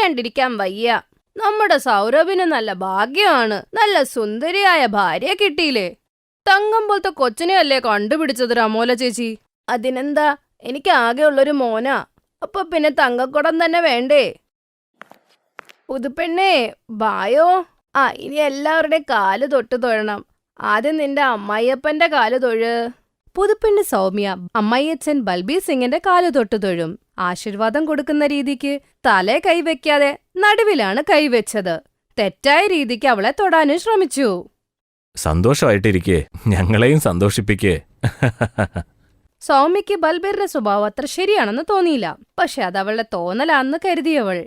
പറയാണ്ടിരിക്കാൻ വയ്യ. നമ്മുടെ സൗരഭിന് നല്ല ഭാഗ്യമാണ്. നല്ല സുന്ദരിയായ ഭാര്യ കിട്ടിയില്ലേ. തങ്കം പോലത്തെ കൊച്ചിനെ അല്ലേ കണ്ടുപിടിച്ചത് രമോല ചേച്ചി? അതിനെന്താ? എനിക്ക് ആകെ ഉള്ളൊരു മോനാ. അപ്പൊ പിന്നെ തങ്കക്കുടം തന്നെ വേണ്ടേ? പുതുപ്പെണ്ണേ ബായോ ആ ഇനി എല്ലാവരുടെയും കാൽ തൊട്ട് തൊഴണം. ആദ്യം നിന്റെ അമ്മായിയപ്പന്റെ കാൽ തൊഴ്. പുതുപ്പെണ്ണ് സൗമ്യ അമ്മായിയച്ഛൻ ബൽബീർ സിംഗിന്റെ കാൽ തൊട്ട് തൊഴും. ആശീർവാദം കൊടുക്കുന്ന രീതിക്ക് തലേ കൈവയ്ക്കാതെ നടുവിലാണ് കൈവച്ചത് തെറ്റായ രീതിക്ക് അവളെ തൊടാനും ശ്രമിച്ചു. സന്തോഷമായിട്ടിരിക്കേ. ഞങ്ങളെയും സന്തോഷിപ്പിക്കേ. സൗമ്യയ്ക്ക് ബൽബീറിന്റെ സ്വഭാവം അത്ര ശരിയാണെന്ന് തോന്നിയില്ല. പക്ഷെ അത് അവളുടെ തോന്നലാന്ന് കരുതിയവൾ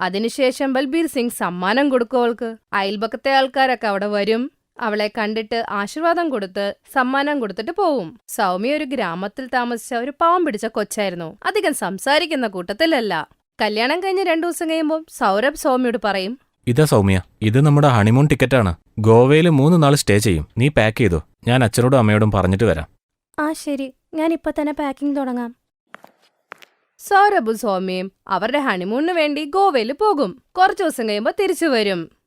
അതിനുശേഷം ബൽബീർ സിംഗ് സമ്മാനം കൊടുക്കും അവൾക്ക്. അയൽപക്കത്തെ ആൾക്കാരൊക്കെ അവിടെ വരും. അവളെ കണ്ടിട്ട് ആശീർവാദം കൊടുത്ത് സമ്മാനം കൊടുത്തിട്ട് പോവും. സൗമ്യ ഒരു ഗ്രാമത്തിൽ താമസിച്ച ഒരു പാവം പിടിച്ച കൊച്ചായിരുന്നു. അധികം സംസാരിക്കുന്ന കൂട്ടത്തിലല്ല. കല്യാണം കഴിഞ്ഞ് രണ്ടു ദിവസം കഴിയുമ്പോൾ സൗരഭ് സൗമ്യയോട് പറയും ഇതാ സൗമ്യ ഇത് നമ്മുടെ ഹണിമൂൺ ടിക്കറ്റാണ്. ഗോവയിൽ മൂന്ന് നാൾ സ്റ്റേ ചെയ്യും. നീ പാക്ക് ചെയ്തോ. ഞാൻ അച്ഛനോടും അമ്മയോടും പറഞ്ഞിട്ട് വരാം. ആ ശരി. ഞാൻ ഇപ്പൊ തന്നെ പാക്കിംഗ് തുടങ്ങാം. സൗരഭും സൗമ്യയും അവരുടെ ഹണിമൂണിന് വേണ്ടി ഗോവയിൽ പോകും. കുറച്ചു ദിവസം കഴിയുമ്പോൾ തിരിച്ചു വരും.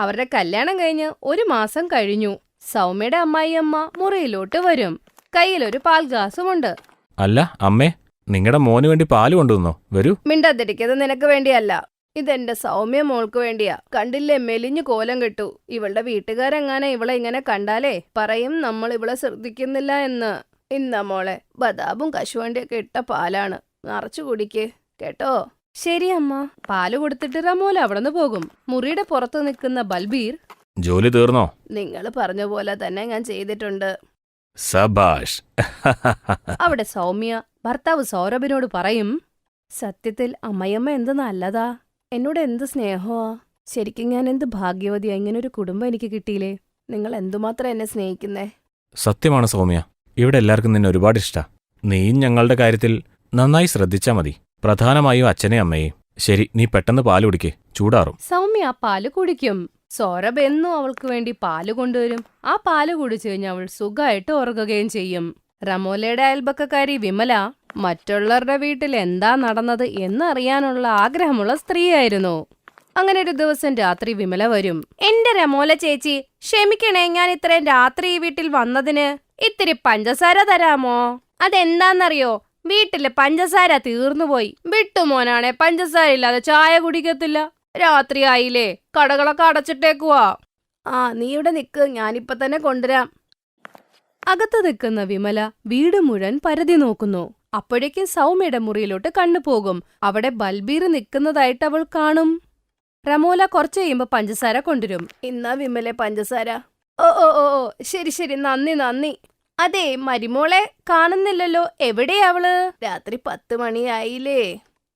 അവരുടെ കല്യാണം കഴിഞ്ഞ് ഒരു മാസം കഴിഞ്ഞു. സൗമ്യയുടെ അമ്മായിയമ്മ മുറിയിലോട്ട് വരും. കയ്യിൽ ഒരു പാൽ ഗ്ലാസുമുണ്ട്. അല്ല അമ്മേ നിങ്ങളുടെ മോന് വേണ്ടി പാൽ കൊണ്ടുവന്നോ? വരൂ. മിണ്ടാതിരിക്കുന്നത് നിനക്ക് വേണ്ടിയല്ല. ഇതെന്റെ സൗമ്യ മോൾക്ക് വേണ്ടിയാ. കണ്ടില്ലേ മെലിഞ്ഞു കോലം കെട്ടു. ഇവളുടെ വീട്ടുകാരെങ്ങാനെ ഇവളെ ഇങ്ങനെ കണ്ടാലേ? പറയും നമ്മൾ ഇവളെ ശ്രദ്ധിക്കുന്നില്ല എന്ന്. ഇന്ന മോളെ ബദാബും കശുവണ്ടിയൊക്കെ ഇട്ട പാലാണ്. നിറച്ചു കുടിക്ക്. കേട്ടോ? ശരി അമ്മ. പാൽ കൊടുത്തിട്ട് റമോല അവിടുന്ന് പോകും. മുറിയുടെ പുറത്ത് നിൽക്കുന്ന ബൽബീർ ജോലി തീർന്നോ? നിങ്ങൾ പറഞ്ഞ പോലെ തന്നെ ഞാൻ ചെയ്തിട്ടുണ്ട്. സബാഷ്. അവിടെ സൗമ്യ ഭർത്താവ് സൗരഭിനോട് പറയും സത്യത്തിൽ അമ്മയമ്മ എന്ത് നല്ലതാ? എന്നോട് എന്ത് സ്നേഹമാ? ശരിക്കും ഞാൻ എന്ത് ഭാഗ്യവതിയാ? ഇങ്ങനൊരു കുടുംബം എനിക്ക് കിട്ടിയില്ലേ? നിങ്ങൾ എന്തുമാത്രം എന്നെ സ്നേഹിക്കുന്നേ? സത്യമാണ് സൗമ്യ. ഇവിടെ എല്ലാവർക്കും നിന്നെ ഒരുപാട് ഇഷ്ടാ. നീയും ഞങ്ങളുടെ കാര്യത്തിൽ നന്നായി ശ്രദ്ധിച്ചാ മതി. പ്രധാനമായും അച്ഛനെ അമ്മയെ. ശരി നീ പെട്ടെന്ന് പാൽ കുടിക്കേ. ചൂടാറും. സൗമ്യ പാൽ കുടിക്കും. സൗരഭ് എന്നും അവൾക്ക് വേണ്ടി പാൽ കൊണ്ടുവരും. ആ പാൽ കുടിച്ചു കഴിഞ്ഞാൽ അവൾ സുഖമായിട്ട് ഉറങ്ങുകയും ചെയ്യും. റമോലയുടെ അയൽപക്കക്കാരി വിമല മറ്റുള്ളവരുടെ വീട്ടിൽ എന്താ നടന്നത് എന്നറിയാനുള്ള ആഗ്രഹമുള്ള സ്ത്രീയായിരുന്നു. അങ്ങനെ ഒരു ദിവസം രാത്രി വിമല വരും. എന്റെ രമോല ചേച്ചി ക്ഷമിക്കണേ ഞാൻ ഇത്രയും രാത്രി ഈ വീട്ടിൽ വന്നതിന് ഇത്തിരി പഞ്ചസാര തരാമോ? അതെന്താന്നറിയോ? വീട്ടിലെ പഞ്ചസാര തീർന്നുപോയി വിട്ടുമോനാണെ പഞ്ചസാര ഇല്ലാതെ ചായ കുടിക്കത്തില്ല. രാത്രി ആയില്ലേ കടകളൊക്കെ അടച്ചിട്ടേക്കുവാ. ആ നീ ഇവിടെ നിക്ക് ഞാനിപ്പൊ തന്നെ കൊണ്ടുവരാം. അകത്ത് നിൽക്കുന്ന വിമല വീട് മുഴുവൻ പരതി നോക്കുന്നു. അപ്പോഴേക്കും സൗമ്യയുടെ മുറിയിലോട്ട് കണ്ണു പോകും. അവിടെ ബൽബീർ നിൽക്കുന്നതായിട്ട് അവൾ കാണും. റമോല കുറച്ച് കഴിയുമ്പോ പഞ്ചസാര കൊണ്ടുവരും. ഇന്നാ വിമലെ പഞ്ചസാര. ഓ ഓ ഓ ഓ ശരി ശരി നന്ദി നന്ദി. അതെ മരിമോളെ കാണുന്നില്ലല്ലോ. എവിടെയാവൾ രാത്രി പത്ത് മണിയായില്ലേ.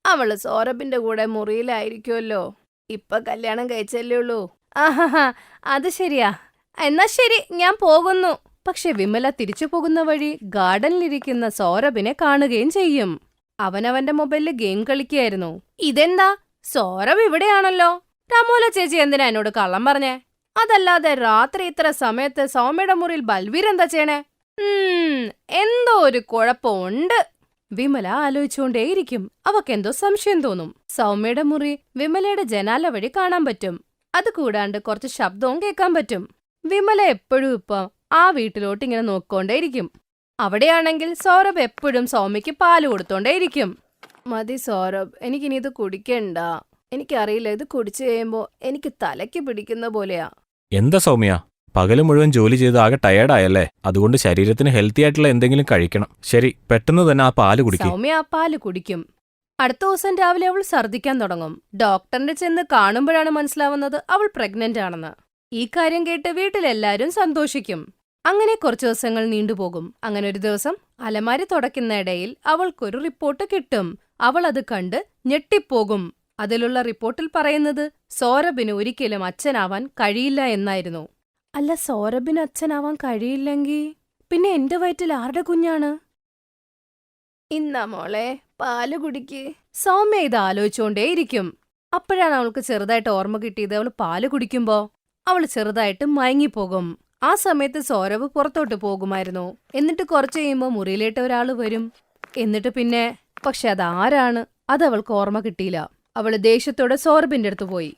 അവൾ സൗരഭിന്റെ കൂടെ മുറിയിലായിരിക്കുമല്ലോ ഇപ്പൊ കല്യാണം കഴിച്ചല്ലേ ഉള്ളൂ. ആഹാ അത് ശരിയാ. എന്നാ ശരി ഞാൻ പോകുന്നു. പക്ഷെ വിമല തിരിച്ചു പോകുന്ന വഴി ഗാർഡനിലിരിക്കുന്ന സൗരഭിനെ കാണുകയും ചെയ്യും. അവനവന്റെ മൊബൈലിൽ ഗെയിം കളിക്കുകയായിരുന്നു. ഇതെന്താ? സൗരഭ് ഇവിടെയാണല്ലോ. രാമോല ചേച്ചി എന്തിനാ എന്നോട് കള്ളം പറഞ്ഞേ? അതല്ലാതെ രാത്രി ഇത്ര സമയത്ത് സൗമ്യയുടെ മുറിയിൽ ബൽവീർ എന്താ ചെയ്യണേ? എന്തോ ഒരു കുഴപ്പമുണ്ട്. വിമല ആലോചിച്ചുകൊണ്ടേയിരിക്കും. അവക്കെന്തോ സംശയം തോന്നും. സൗമ്യയുടെ മുറി വിമലയുടെ ജനാല വഴി കാണാൻ പറ്റും. അത് കൂടാണ്ട് കുറച്ച് ശബ്ദവും കേൾക്കാൻ പറ്റും. വിമല എപ്പോഴും ഇപ്പൊ ആ വീട്ടിലോട്ട് ഇങ്ങനെ നോക്കിക്കൊണ്ടേയിരിക്കും. അവിടെയാണെങ്കിൽ സൗരഭ് എപ്പോഴും സൗമ്യക്ക് പാൽ കൊടുത്തോണ്ടേയിരിക്കും. മതി സൗരഭ് എനിക്കിനി ഇത് കുടിക്കണ്ട. എനിക്കറിയില്ല ഇത് കുടിച്ചു കഴിയുമ്പോ എനിക്ക് തലയ്ക്ക് പിടിക്കുന്ന പോലെയാ. എന്താ സൗമ്യ? പകൽ മുഴുവൻ ജോലി ചെയ്ത് ആകെ ടയേർഡായല്ലേ അതുകൊണ്ട് ശരീരത്തിന് ഹെൽത്തി ആയിട്ടുള്ള എന്തെങ്കിലും കഴിക്കണം. ശരി പെട്ടെന്ന് തന്നെ ആ പാൽ കുടിക്കും. സൗമ്യ ആ പാൽ കുടിക്കും. അടുത്ത ദിവസം രാവിലെ അവൾ ഛർദ്ദിക്കാൻ തുടങ്ങും. ഡോക്ടറിന്റെ ചെന്ന് കാണുമ്പോഴാണ് മനസ്സിലാവുന്നത് അവൾ പ്രഗ്നന്റ് ആണെന്ന്. ഈ കാര്യം കേട്ട് വീട്ടിലെല്ലാരും സന്തോഷിക്കും. അങ്ങനെ കുറച്ചു ദിവസങ്ങൾ നീണ്ടുപോകും. അങ്ങനെ ഒരു ദിവസം അലമാരി തുടയ്ക്കുന്ന ഇടയിൽ അവൾക്കൊരു റിപ്പോർട്ട് കിട്ടും. അവൾ അത് കണ്ട് ഞെട്ടിപ്പോകും. അതിലുള്ള റിപ്പോർട്ടിൽ പറയുന്നത് സൗരഭിന് ഒരിക്കലും അച്ഛനാവാൻ കഴിയില്ല എന്നായിരുന്നു. അല്ല സൗരഭിന് അച്ഛനാവാൻ കഴിയില്ലെങ്കി പിന്നെ എന്റെ വയറ്റിൽ ആരുടെ കുഞ്ഞാണ്? ഇന്നാ മോളെ പാൽ കുടിക്ക്. സൗമ്യ ഇത് ആലോചിച്ചോണ്ടേയിരിക്കും അപ്പോഴാണ് അവൾക്ക് ചെറുതായിട്ട് ഓർമ്മ കിട്ടിയത് അവൾ പാൽ കുടിക്കുമ്പോ. അവൾ ചെറുതായിട്ട് മയങ്ങിപ്പോകും. ആ സമയത്ത് സൗരഭ് പുറത്തോട്ട് പോകുമായിരുന്നു. എന്നിട്ട് കുറച്ച് കഴിയുമ്പോൾ മുറിയിലേട്ട് ഒരാൾ വരും. എന്നിട്ട് പിന്നെ പക്ഷെ അതാരാണ്? അത് അവൾക്ക് ഓർമ്മ കിട്ടിയില്ല. അവൾ ദേഷ്യത്തോടെ സൗരഭിന്റെ അടുത്ത് പോയി.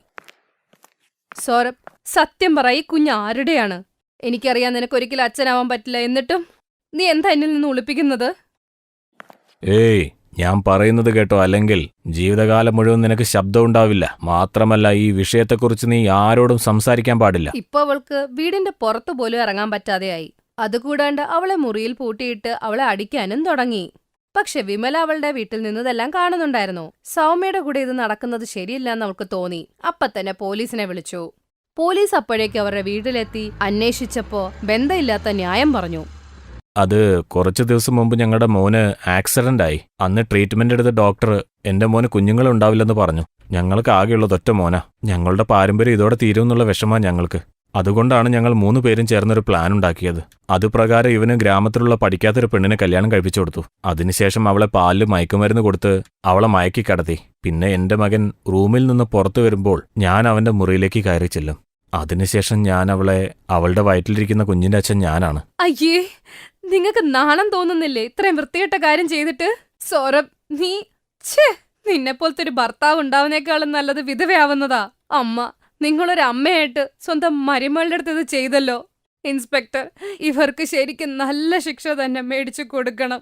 സോറബ് സത്യം പറ ഈ കുഞ്ഞ് ആരുടെയാണ്? എനിക്കറിയാം നിനക്ക് ഒരിക്കലും അച്ഛനാവാൻ പറ്റില്ല. എന്നിട്ടും നീ എന്താ എന്നിൽ നിന്ന് ഒളിപ്പിക്കുന്നത്? ഏയ് ഞാൻ പറയുന്നത് കേട്ടോ. അല്ലെങ്കിൽ ജീവിതകാലം മുഴുവൻ നിനക്ക് ശബ്ദം ഉണ്ടാവില്ല. മാത്രമല്ല ഈ വിഷയത്തെക്കുറിച്ച് നീ ആരോടും സംസാരിക്കാൻ പാടില്ല. ഇപ്പൊ അവൾക്ക് വീടിന്റെ പുറത്തു പോലും ഇറങ്ങാൻ പറ്റാതെയായി. അതുകൂടാണ്ട് അവളെ മുറിയിൽ പൂട്ടിയിട്ട് അവളെ അടിക്കാനും തുടങ്ങി. പക്ഷെ വിമല അവളുടെ വീട്ടിൽ നിന്നതെല്ലാം കാണുന്നുണ്ടായിരുന്നു. സൗമ്യയുടെ കൂടെ ഇത് നടക്കുന്നത് ശരിയല്ലെന്ന് അവൾക്ക് തോന്നി. അപ്പത്തന്നെ പോലീസിനെ വിളിച്ചു. പോലീസ് അപ്പോഴേക്ക് അവരുടെ വീട്ടിലെത്തി അന്വേഷിച്ചപ്പോ ബന്ധമില്ലാത്ത ന്യായം പറഞ്ഞു. അത് കുറച്ച് ദിവസം മുമ്പ് ഞങ്ങളുടെ മോന് ആക്സിഡന്റ് ആയി. അന്ന് ട്രീറ്റ്മെന്റ് എടുത്ത ഡോക്ടർ എന്റെ മോന് കുഞ്ഞുങ്ങളുണ്ടാവില്ലെന്ന് പറഞ്ഞു. ഞങ്ങൾക്ക് ആകെയുള്ളത് ഒറ്റ മോനാ. ഞങ്ങളുടെ പാരമ്പര്യം ഇതോടെ തീരുമെന്നുള്ള വിഷമാ ഞങ്ങൾക്ക്. അതുകൊണ്ടാണ് ഞങ്ങൾ മൂന്ന് പേരും ചേർന്നൊരു പ്ലാൻ ഉണ്ടാക്കിയത്. അതുപ്രകാരം ഇവന് ഗ്രാമത്തിലുള്ള പഠിക്കാത്തൊരു പെണ്ണിനെ കല്യാണം കഴിപ്പിച്ചു കൊടുത്തു. അതിനുശേഷം അവളെ പാലിൽ മയക്കുമരുന്ന് കൊടുത്ത് അവളെ മയക്കി കടത്തി. പിന്നെ എന്റെ മകൻ റൂമിൽ നിന്ന് പുറത്തു വരുമ്പോൾ ഞാൻ അവന്റെ മുറിയിലേക്ക് കയറി ചെല്ലും. അതിനുശേഷം ഞാൻ അവളെ അവളുടെ വയറ്റിലിരിക്കുന്ന കുഞ്ഞിന്റെ അച്ഛൻ ഞാനാണ്. അയ്യേ നിങ്ങൾക്ക് നാണം തോന്നുന്നില്ലേ ഇത്രയും വൃത്തികെട്ട കാര്യം ചെയ്തിട്ട്? സൗരഭ് നീ ഛേ നിന്നെ പോലത്തെ ഒരു ഭർത്താവ് ഉണ്ടാവുന്നേക്കാളും നല്ലത് വിധവയാവുന്നതാ. അമ്മ നിങ്ങളൊരു അമ്മയായിട്ട് സ്വന്തം മരുമകളുടെ അടുത്ത് ഇത് ചെയ്തല്ലോ. ഇൻസ്പെക്ടർ ഇവർക്ക് ശരിക്കും നല്ല ശിക്ഷ തന്നെ മേടിച്ചു കൊടുക്കണം.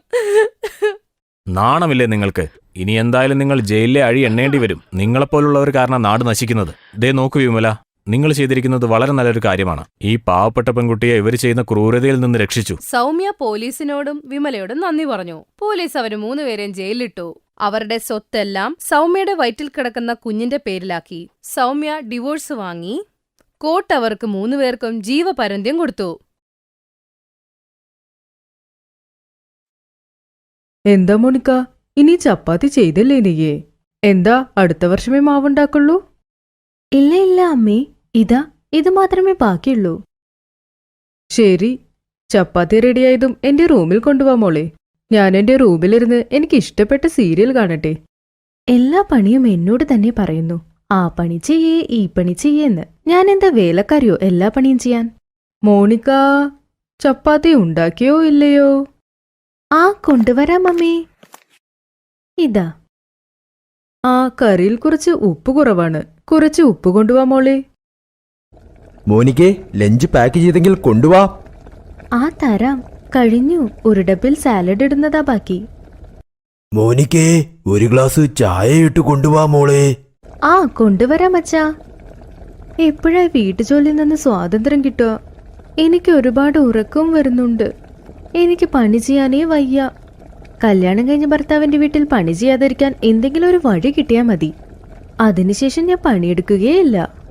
നാണമില്ലേ നിങ്ങൾക്ക്? ഇനി എന്തായാലും നിങ്ങൾ ജയിലിലെ അഴി എണ്ണേണ്ടി വരും. നിങ്ങളെപ്പോലുള്ളവർ കാരണം നാട് നശിക്കുന്നത്. ദേ നോക്കൂ വിമല. നിങ്ങൾ ചെയ്തിരിക്കുന്നത് വളരെ നല്ലൊരു കാര്യമാണ്. ഈ പാവപ്പെട്ട പെൺകുട്ടിയെ ഇവർ ചെയ്യുന്ന ക്രൂരതയിൽ നിന്ന് രക്ഷിച്ചു. സൗമ്യ പോലീസിനോടും വിമലയോടും നന്ദി പറഞ്ഞു. പോലീസ് അവർ മൂന്നുപേരെയും ജയിലിലിട്ടു. അവരുടെ സ്വത്തെല്ലാം സൗമ്യയുടെ വയറ്റിൽ കിടക്കുന്ന കുഞ്ഞിന്റെ പേരിലാക്കി. സൗമ്യ ഡിവോഴ്സ് വാങ്ങി. കോട്ട് അവർക്ക് മൂന്നുപേർക്കും ജീവപരന്ത്യം കൊടുത്തു. എന്താ മോണിക്ക? ഇനി ചപ്പാത്തി ചെയ്തില്ലേ നീയേ? എന്താ അടുത്ത വർഷമേ മാവുണ്ടാക്കുള്ളൂ? ഇല്ല ഇല്ല അമ്മേ. ഇതാ ഇത് മാത്രമേ ബാക്കിയുള്ളൂ. ശരി ചപ്പാത്തി റെഡിയായതും എന്റെ റൂമിൽ കൊണ്ടുപോവാ മോളെ. ഞാൻ എന്റെ റൂമിലിരുന്ന് എനിക്ക് ഇഷ്ടപ്പെട്ട സീരിയൽ കാണട്ടെ. എല്ലാ പണിയും എന്നോട് തന്നെ പറയുന്നു. ആ പണി ചെയ്യേ ഈ പണി ചെയ്യേന്ന്. ഞാൻ എന്താ വേലക്കാരിയോ എല്ലാ പണിയും ചെയ്യാൻ? മോണിക്ക ചപ്പാത്തി ഉണ്ടാക്കിയോ ഇല്ലയോ? ആ കൊണ്ടുവരാം അമ്മേ. ഇതാ. ആ കറിയിൽ കുറച്ച് ഉപ്പ് കുറവാണ്. കുറച്ച് ഉപ്പ് കൊണ്ടുവാ മോളെ. മോനിക്കെ ലഞ്ച് പാക്ക് ചെയ്തെങ്കിൽ കൊണ്ടുവാ. ആ തരാം. കഴിഞ്ഞു. ഒരു ഡബിൾ സാലഡ് ഇടുന്നതാ ബാക്കി. മോനിക്കേ ഒരു ഗ്ലാസ് ചായ ഇട്ട് കൊണ്ടുവാ മോളെ. ആ കൊണ്ടുവരാം അച്ഛാ. എപ്പോഴാ വീട്ടുജോലിയിൽ നിന്ന് സ്വാതന്ത്ര്യം കിട്ടുക? എനിക്ക് ഒരുപാട് ഉറക്കവും വരുന്നുണ്ട്. എനിക്ക് പണി ചെയ്യാനേ വയ്യ. കല്യാണം കഴിഞ്ഞ ഭർത്താവിന്റെ വീട്ടിൽ പണി ചെയ്യാതിരിക്കാൻ എന്തെങ്കിലും ഒരു വഴി കിട്ടിയാൽ മതി. അതിനുശേഷം ഞാൻ പണിയെടുക്കുകയില്ല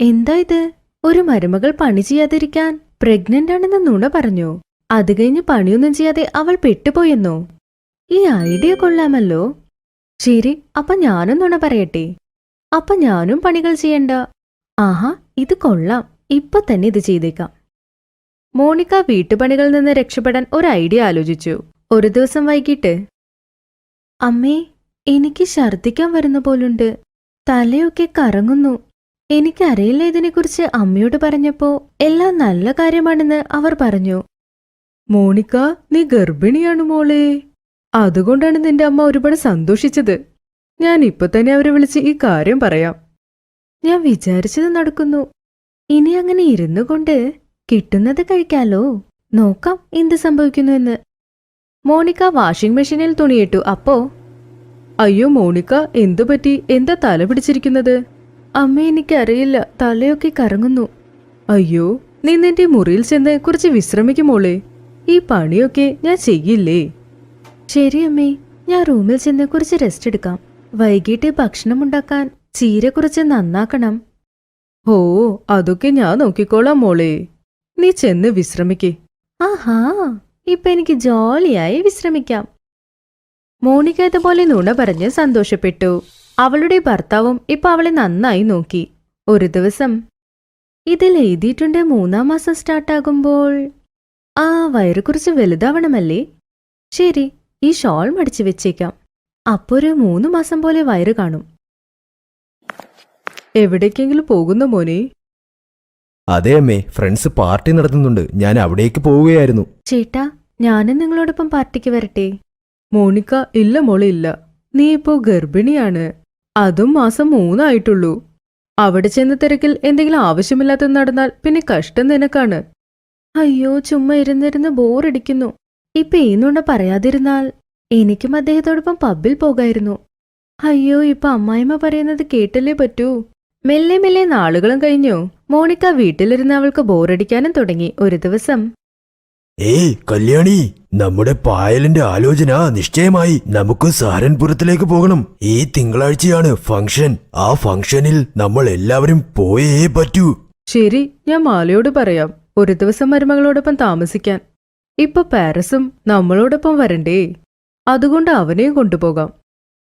എന്താ ഇത്? ഒരു മരുമകൾ പണി ചെയ്യാതിരിക്കാൻ പ്രഗ്നന്റ് ആണെന്ന് നുണ പറഞ്ഞു. അത് കഴിഞ്ഞ് പണിയൊന്നും ചെയ്യാതെ അവൾ പെട്ടുപോയെന്നോ? ഈ ഐഡിയ കൊള്ളാമല്ലോ. ശരി അപ്പൊ ഞാനും നുണ പറയട്ടെ. അപ്പൊ ഞാനും പണികൾ ചെയ്യണ്ട. ആഹാ ഇത് കൊള്ളാം. ഇപ്പൊ തന്നെ ഇത് ചെയ്തേക്കാം. മോണിക്ക വീട്ടുപണികളിൽ നിന്ന് രക്ഷപ്പെടാൻ ഒരു ഐഡിയ ആലോചിച്ചു. ഒരു ദിവസം വൈകിട്ട്. അമ്മേ എനിക്ക് ഛർദിക്കാൻ വരുന്ന പോലുണ്ട്. തലയൊക്കെ കറങ്ങുന്നു. എനിക്കറിയില്ല ഇതിനെക്കുറിച്ച് അമ്മയോട് പറഞ്ഞപ്പോ എല്ലാം നല്ല കാര്യമാണെന്ന് അവർ പറഞ്ഞു. മോണിക്ക നീ ഗർഭിണിയാണ് മോളെ. അതുകൊണ്ടാണ് നിന്റെ അമ്മ ഒരുപാട് സന്തോഷിച്ചത്. ഞാൻ ഇപ്പൊ തന്നെ അവരെ വിളിച്ച് ഈ കാര്യം പറയാം. ഞാൻ വിചാരിച്ചത് നടക്കുന്നു. ഇനി അങ്ങനെ ഇരുന്നു കൊണ്ട് കിട്ടുന്നത് കഴിക്കാലോ? നോക്കാം എന്ത് സംഭവിക്കുന്നു എന്ന്. മോണിക്ക വാഷിംഗ് മെഷീനിൽ തുണിയിട്ടു. അപ്പോ അയ്യോ മോണിക്ക എന്തു പറ്റി എന്താ തല പിടിച്ചിരിക്കുന്നത്? അമ്മ എനിക്കറിയില്ല. തലയൊക്കെ കറങ്ങുന്നു. അയ്യോ നീ നിന്റെ മുറിയിൽ ചെന്ന് കുറച്ച് വിശ്രമിക്കുമോളെ ഈ പണിയൊക്കെ ഞാൻ ചെയ്യില്ലേ? ശരി അമ്മേ ഞാൻ റൂമിൽ ചെന്ന് കുറച്ച് റെസ്റ്റ് എടുക്കാം. വൈകിട്ട് ഭക്ഷണം ഉണ്ടാക്കാൻ ചീര കുറച്ച് നന്നാക്കണം. ഓ അതൊക്കെ ഞാൻ നോക്കിക്കോളാം മോളെ. നീ ചെന്ന് വിശ്രമിക്കേ. ആഹാ ഇപ്പൊ എനിക്ക് ജോളിയായി വിശ്രമിക്കാം. മോണിക്ക ഇതുപോലെ നുണ പറഞ്ഞ് സന്തോഷപ്പെട്ടു. അവളുടെ ഭർത്താവും ഇപ്പൊ അവളെ നന്നായി നോക്കി. ഒരു ദിവസം ഇതിൽ എഴുതിയിട്ടുണ്ട് മൂന്നാം മാസം സ്റ്റാർട്ടാകുമ്പോൾ. ആ വയറ് കുറച്ച് വലുതാവണമല്ലേ? ശരി ഈ ഷോൾ മടിച്ചു വെച്ചേക്കാം. അപ്പൊ ഒരു മൂന്ന് മാസം പോലെ വയറ് കാണും. എവിടേക്കെങ്കിലും പോകുന്ന മോനെ? അതെ അമ്മേ ഫ്രണ്ട്സ് പാർട്ടി നടത്തുന്നുണ്ട്. ഞാൻ അവിടേക്ക് പോവുകയായിരുന്നു. ചേട്ടാ ഞാനും നിങ്ങളോടൊപ്പം പാർട്ടിക്ക് വരട്ടെ? മോണിക്ക ഇല്ല മോളില്ല ഇല്ല. നീ ഇപ്പോ ഗർഭിണിയാണ്. അതും മാസം മൂന്നായിട്ടുള്ളൂ. അവിടെ ചെന്ന തിരക്കിൽ എന്തെങ്കിലും ആവശ്യമില്ലാത്ത നടന്നാൽ പിന്നെ കഷ്ടം നിനക്കാണ്. അയ്യോ ചുമ്മാ ഇരുന്നിരുന്ന് ബോറടിക്കുന്നു. ഇപ്പൊ ഈ പറയാതിരുന്നാൽ എനിക്കും അദ്ദേഹത്തോടൊപ്പം പബ്ബിൽ പോകായിരുന്നു. അയ്യോ ഇപ്പൊ അമ്മായിമ്മ പറയുന്നത് കേട്ടല്ലേ പറ്റൂ? മെല്ലെ മെല്ലെ നാളുകളും കഴിഞ്ഞു. മോണിക്ക വീട്ടിലിരുന്ന് അവൾക്ക് ബോറടിക്കാനും തുടങ്ങി. ഒരു ദിവസം ഏയ് കല്യാണി നമ്മുടെ പായലിന്റെ ആലോചന നിശ്ചയമായി നമുക്ക് സഹരൻപുരത്തിലേക്ക് പോകണം. ഈ തിങ്കളാഴ്ചയാണ് ഫംഗ്ഷൻ. ആ ഫംഗ്ഷനിൽ നമ്മൾ എല്ലാവരും പോയേ പറ്റൂ. ശരി ഞാൻ മാലയോട് പറയാം. ഒരു ദിവസം മരുമകളോടൊപ്പം താമസിക്കാൻ. ഇപ്പൊ പാരസും നമ്മളോടൊപ്പം വരണ്ടേ? അതുകൊണ്ട് അവനെയും കൊണ്ടുപോകാം.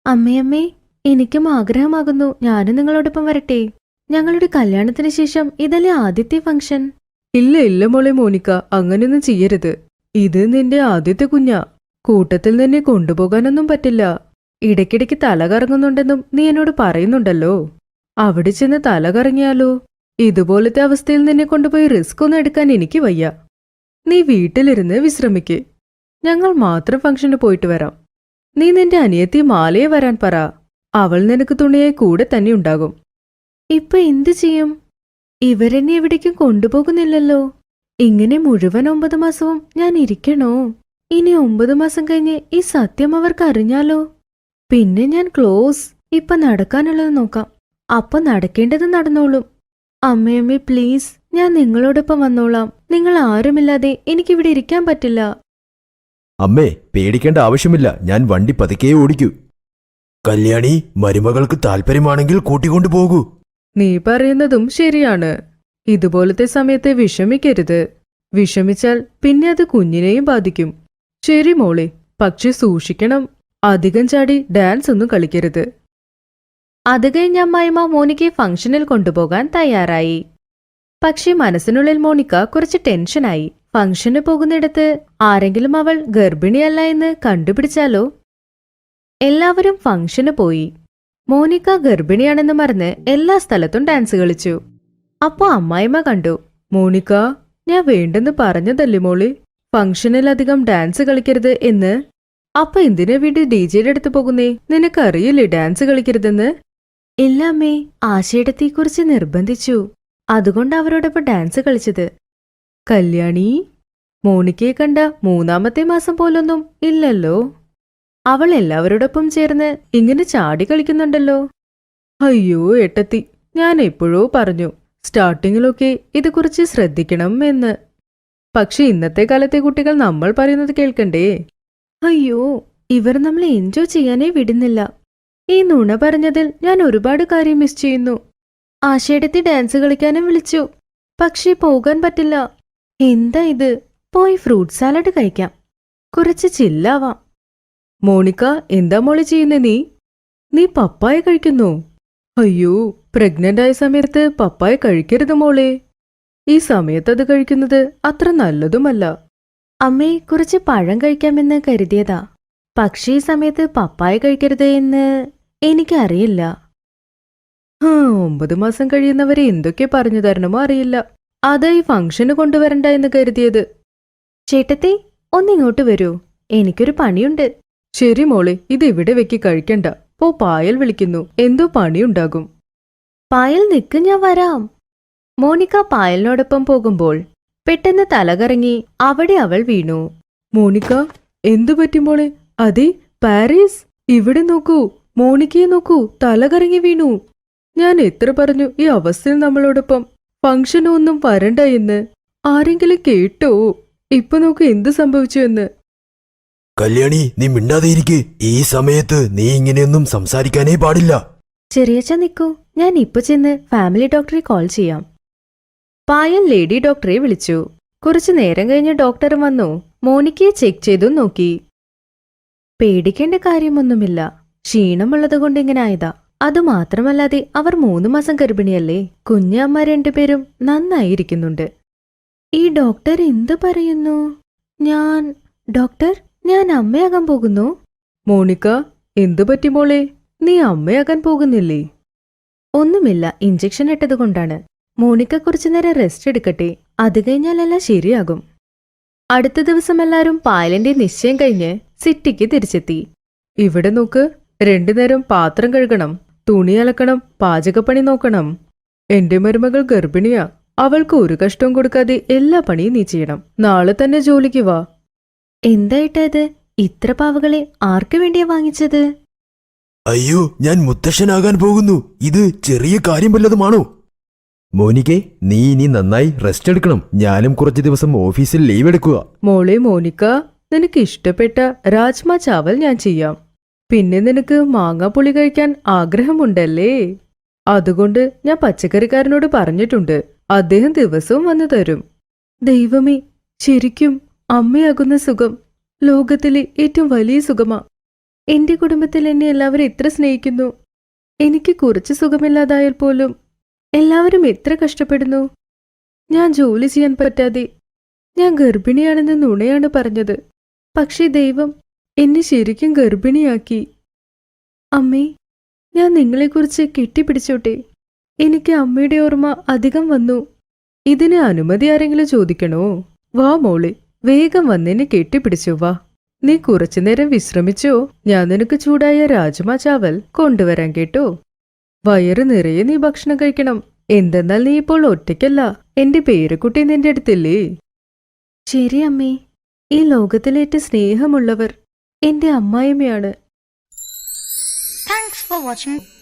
അമ്മയമ്മേ എനിക്കും ആഗ്രഹമാകുന്നു ഞാനും നിങ്ങളോടൊപ്പം വരട്ടെ. ഞങ്ങളുടെ കല്യാണത്തിന് ശേഷം ഇതല്ലേ ആദ്യത്തെ ഫംഗ്ഷൻ. ഇല്ല ഇല്ല മോളെ മോനിക്ക അങ്ങനെയൊന്നും ചെയ്യരുത്. ഇത് നിന്റെ ആദ്യത്തെ കുഞ്ഞാ. കൂട്ടത്തിൽ നിന്നെ കൊണ്ടുപോകാനൊന്നും പറ്റില്ല. ഇടയ്ക്കിടയ്ക്ക് തല കറങ്ങുന്നുണ്ടെന്നും നീ എന്നോട് പറയുന്നുണ്ടല്ലോ. അവിടെ ചെന്ന് തല കറങ്ങിയാലോ? ഇതുപോലത്തെ അവസ്ഥയിൽ നിന്നെ കൊണ്ടുപോയി റിസ്ക് ഒന്നും എടുക്കാൻ എനിക്ക് വയ്യ. നീ വീട്ടിലിരുന്ന് വിശ്രമിക്ക്. ഞങ്ങൾ മാത്രം ഫംഗ്ഷന് പോയിട്ട് വരാം. നീ നിന്റെ അനിയത്തി മാലയെ വരാൻ പറ. അവൾ നിനക്ക് തുണിയായി കൂടെ തന്നെ ഉണ്ടാകും. ഇപ്പൊ എന്തു ചെയ്യും? ഇവരെന്നെ എവിടേക്കും കൊണ്ടുപോകുന്നില്ലല്ലോ. ഇങ്ങനെ മുഴുവൻ ഒമ്പത് മാസവും ഞാൻ ഇരിക്കണോ? ഇനി ഒമ്പത് മാസം കഴിഞ്ഞ് ഈ സത്യം അവർക്ക് അറിഞ്ഞാലോ? പിന്നെ ഞാൻ ക്ലോസ്. ഇപ്പൊ നടക്കാനുള്ളത് നോക്കാം. അപ്പൊ നടക്കേണ്ടത് നടന്നോളും. അമ്മയമ്മേ പ്ലീസ്. ഞാൻ നിങ്ങളോടൊപ്പം വന്നോളാം. നിങ്ങൾ ആരുമില്ലാതെ എനിക്കിവിടെ ഇരിക്കാൻ പറ്റില്ല. അമ്മേ പേടിക്കേണ്ട ആവശ്യമില്ല. ഞാൻ വണ്ടി പതുക്കെ ഓടിക്കൂ. കല്യാണി മരുമകൾക്ക് താല്പര്യമാണെങ്കിൽ കൂട്ടിക്കൊണ്ടു പോകൂ നീ പറയുന്നതും ശരിയാണ്. ഇതുപോലത്തെ സമയത്ത് വിഷമിക്കരുത്. വിഷമിച്ചാൽ പിന്നെ അത് കുഞ്ഞിനെയും ബാധിക്കും. ശരി മോളെ പക്ഷെ സൂക്ഷിക്കണം. അധികം ചാടി ഡാൻസ് ഒന്നും കളിക്കരുത്. അത് കഴിഞ്ഞ് അമ്മായിമ്മ മോനിക്ക് ഫംഗ്ഷനിൽ കൊണ്ടുപോകാൻ തയ്യാറായി. പക്ഷെ മനസ്സിനുള്ളിൽ മോണിക്ക കുറച്ച് ടെൻഷനായി. ഫംഗ്ഷന് പോകുന്നിടത്ത് ആരെങ്കിലും അവൾ ഗർഭിണിയല്ല എന്ന് കണ്ടുപിടിച്ചാലോ? എല്ലാവരും ഫംഗ്ഷന് പോയി. മോനിക്ക ഗർഭിണിയാണെന്ന് മറന്ന് എല്ലാ സ്ഥലത്തും ഡാൻസ് കളിച്ചു. അപ്പോ അമ്മായിമ്മ കണ്ടു മോണിക്ക ഞാൻ വേണ്ടെന്ന് പറഞ്ഞതല്ലേ മോളി? ഫംഗ്ഷനിലധികം ഡാൻസ് കളിക്കരുത് എന്ന്. അപ്പൊ എന്തിനു വേണ്ടി ഡി ജെയുടെ അടുത്ത് പോകുന്നേ? നിനക്കറിയില്ലേ ഡാൻസ് കളിക്കരുതെന്ന്? ഇല്ല അമ്മേ തീക്കുറിച്ച് നിർബന്ധിച്ചു. അതുകൊണ്ട് അവരോടൊപ്പം ഡാൻസ് കളിച്ചത്. കല്യാണി മോണിക്കയെ കണ്ട മൂന്നാമത്തെ മാസം പോലൊന്നും ഇല്ലല്ലോ? അവൾ എല്ലാവരോടൊപ്പം ചേർന്ന് ഇങ്ങനെ ചാടി കളിക്കുന്നുണ്ടല്ലോ. അയ്യോ എട്ടത്തി ഞാൻ എപ്പോഴോ പറഞ്ഞു സ്റ്റാർട്ടിങ്ങിലൊക്കെ ഇതുകുറിച്ച് ശ്രദ്ധിക്കണം എന്ന്. പക്ഷെ ഇന്നത്തെ കാലത്തെ കുട്ടികൾ നമ്മൾ പറയുന്നത് കേൾക്കണ്ടേ? അയ്യോ ഇവർ നമ്മളെ എൻജോയ് ചെയ്യാനേ വിടുന്നില്ല. ഈ നുണ പറഞ്ഞതിൽ ഞാൻ ഒരുപാട് കാര്യം മിസ് ചെയ്യുന്നു. ആശയടത്തി ഡാൻസ് കളിക്കാനും വിളിച്ചു. പക്ഷേ പോകാൻ പറ്റില്ല. എന്താ ഇത്? പോയി ഫ്രൂട്ട് സാലഡ് കഴിക്കാം. കുറച്ച് ചില്ലാവാം. മോണിക്ക എന്താ മോളെ ചെയ്യുന്നേ നീ? നീ പപ്പായ കഴിക്കുന്നു. അയ്യോ പ്രഗ്നന്റ് ആയ സമയത്ത് പപ്പായ കഴിക്കരുത് മോളെ. ഈ സമയത്ത് അത് കഴിക്കുന്നത് അത്ര നല്ലതുമല്ല. അമ്മേ കുറച്ച് പഴം കഴിക്കാമെന്ന് കരുതിയതാ. പക്ഷേ ഈ സമയത്ത് പപ്പായ കഴിക്കരുത് എന്ന് എനിക്കറിയില്ല. ഒമ്പത് മാസം കഴിയുന്നവരെ എന്തൊക്കെ പറഞ്ഞു തരണമോ അറിയില്ല. അതാ ഈ ഫംഗ്ഷന് കൊണ്ടുവരണ്ട എന്ന് കരുതിയത്. ചേട്ടത്തി ഒന്നിങ്ങോട്ട് വരൂ. എനിക്കൊരു പണിയുണ്ട്. ശരി മോളെ ഇത് ഇവിടെ വെക്കി കഴിക്കണ്ട. പോ പായൽ വിളിക്കുന്നു. എന്തോ പണിയുണ്ടാകും. പായൽ നിക്ക് ഞാൻ വരാം. മോണിക്ക പായലിനോടൊപ്പം പോകുമ്പോൾ പെട്ടെന്ന് തലകറങ്ങി അവിടെ അവൾ വീണു. മോണിക്ക എന്തു പറ്റി മോളെ? അതെ പാരീസ്. ഇവിടെ നോക്കൂ. മോണിക്കയെ നോക്കൂ. തലകറങ്ങി വീണു. ഞാൻ എത്ര പറഞ്ഞു ഈ അവസ്ഥയിൽ നമ്മളോടൊപ്പം? ഫംഗ്ഷനൊന്നും വരണ്ട എന്ന്. ആരെങ്കിലും കേട്ടോ? ഇപ്പൊ നോക്ക് എന്ത് സംഭവിച്ചു എന്ന്. കല്യാണി നീ മിണ്ടാതെ ഇരിക്ക്. ഈ സമയത്ത് നീ ഇങ്ങനെയൊന്നും സംസാരിക്കാനേ പാടില്ല. ചെറിയച്ച നിക്കൂ. ഞാൻ ഇപ്പൊ ചെന്ന് ഫാമിലി ഡോക്ടറെ കോൾ ചെയ്യാം. പായൽ ലേഡി ഡോക്ടറെ വിളിച്ചു. കുറച്ചു നേരം കഴിഞ്ഞ് ഡോക്ടർ വന്നു. മോനിക്കയെ ചെക്ക് ചെയ്തു നോക്കി. പേടിക്കേണ്ട കാര്യമൊന്നുമില്ല. ക്ഷീണമുള്ളതുകൊണ്ട് ഇങ്ങനെ ആയതാ. അതുമാത്രമല്ലാതെ അവർ മൂന്ന് മാസം ഗർഭിണിയല്ലേ. കുഞ്ഞമ്മ രണ്ടുപേരും നന്നായിരിക്കുന്നുണ്ട്. ഈ ഡോക്ടർ എന്തു പറയുന്നു? ഞാൻ ഡോക്ടർ? ഞാൻ അമ്മയാകാൻ പോകുന്നു. മോണിക്ക എന്തു പറ്റി മോളെ? നീ അമ്മയാകാൻ പോകുന്നില്ലേ? ഒന്നുമില്ല ഇഞ്ചക്ഷൻ ഇട്ടതുകൊണ്ടാണ് മോണിക്ക കുറച്ചു നേരം റെസ്റ്റ് എടുക്കട്ടെ അത് കഴിഞ്ഞാലെല്ലാം ശരിയാകും. അടുത്ത ദിവസം എല്ലാവരും പായലിന്റെ നിശ്ചയം കഴിഞ്ഞ് സിറ്റിക്ക് തിരിച്ചെത്തി. ഇവിടെ നോക്ക് രണ്ടു നേരം പാത്രം കഴുകണം തുണി അലക്കണം പാചകപ്പണി നോക്കണം. എന്റെ മരുമകൾ ഗർഭിണിയാ അവൾക്ക് ഒരു കഷ്ടവും കൊടുക്കാതെ എല്ലാ പണിയും നീ ചെയ്യണം. നാളെ തന്നെ ജോലിക്ക് വാ. എന്തായിട്ടാ ഇത് ഇത്ര പാവകളെ ആർക്കു വേണ്ടിയാ വാങ്ങിച്ചത്? അയ്യോ ഞാൻ മുത്തശ്ശനാകാൻ പോകുന്നു. ഇത് ചെറിയ കാര്യം വല്ലതുമാണോ? മോനിക്കെ നീ ഇനി നന്നായി റെസ്റ്റ് എടുക്കണം. ഞാനും കുറച്ച് ദിവസം ഓഫീസിൽ ലീവ് എടുക്കുക. മോളെ മോനിക്ക നിനക്ക് ഇഷ്ടപ്പെട്ട രാജ്മ ചാവൽ ഞാൻ ചെയ്യാം. പിന്നെ നിനക്ക് മാങ്ങാപ്പുളി കഴിക്കാൻ ആഗ്രഹമുണ്ടല്ലേ? അതുകൊണ്ട് ഞാൻ പച്ചക്കറിക്കാരനോട് പറഞ്ഞിട്ടുണ്ട്. അദ്ദേഹം ദിവസവും വന്നു തരും. ദൈവമേ ശരിക്കും അമ്മയാകുന്ന സുഖം ലോകത്തിലെ ഏറ്റവും വലിയ സുഖമാ. എന്റെ കുടുംബത്തിൽ എന്നെ എല്ലാവരും എത്ര സ്നേഹിക്കുന്നു. എനിക്ക് കുറച്ച് സുഖമില്ലാതായാൽ പോലും എല്ലാവരും എത്ര കഷ്ടപ്പെടുന്നു. ഞാൻ ജോലി ചെയ്യാൻ പറ്റാതെ ഞാൻ ഗർഭിണിയാണെന്ന് നുണയാണ് പറഞ്ഞത്. പക്ഷേ ദൈവം എന്നെ ശരിക്കും ഗർഭിണിയാക്കി. അമ്മേ ഞാൻ നിങ്ങളെക്കുറിച്ച് കെട്ടിപ്പിടിച്ചോട്ടെ. എനിക്ക് അമ്മയുടെ ഓർമ്മ അധികം വന്നു. ഇതിന് അനുമതി ആരെങ്കിലും ചോദിക്കണോ? വാ മോളെ. വേഗം വന്നെന്നെ കെട്ടിപ്പിടിച്ചു വാ. നീ കുറച്ചുനേരം വിശ്രമിച്ചോ? ഞാൻ നിനക്ക് ചൂടായ രാജ്മ ചാവൽ കൊണ്ടുവരാൻ കേട്ടോ. വയറ് നിറയെ നീ ഭക്ഷണം കഴിക്കണം. എന്തെന്നാൽ നീ ഇപ്പോൾ ഒറ്റയ്ക്കല്ല. എന്റെ പേരക്കുട്ടി നിന്റെ അടുത്തില്ലേ? ശരി അമ്മേ. ഈ ലോകത്തിലേറ്റ സ്നേഹമുള്ളവർ എന്റെ അമ്മായിമ്മയാണ്. Thanks for watching.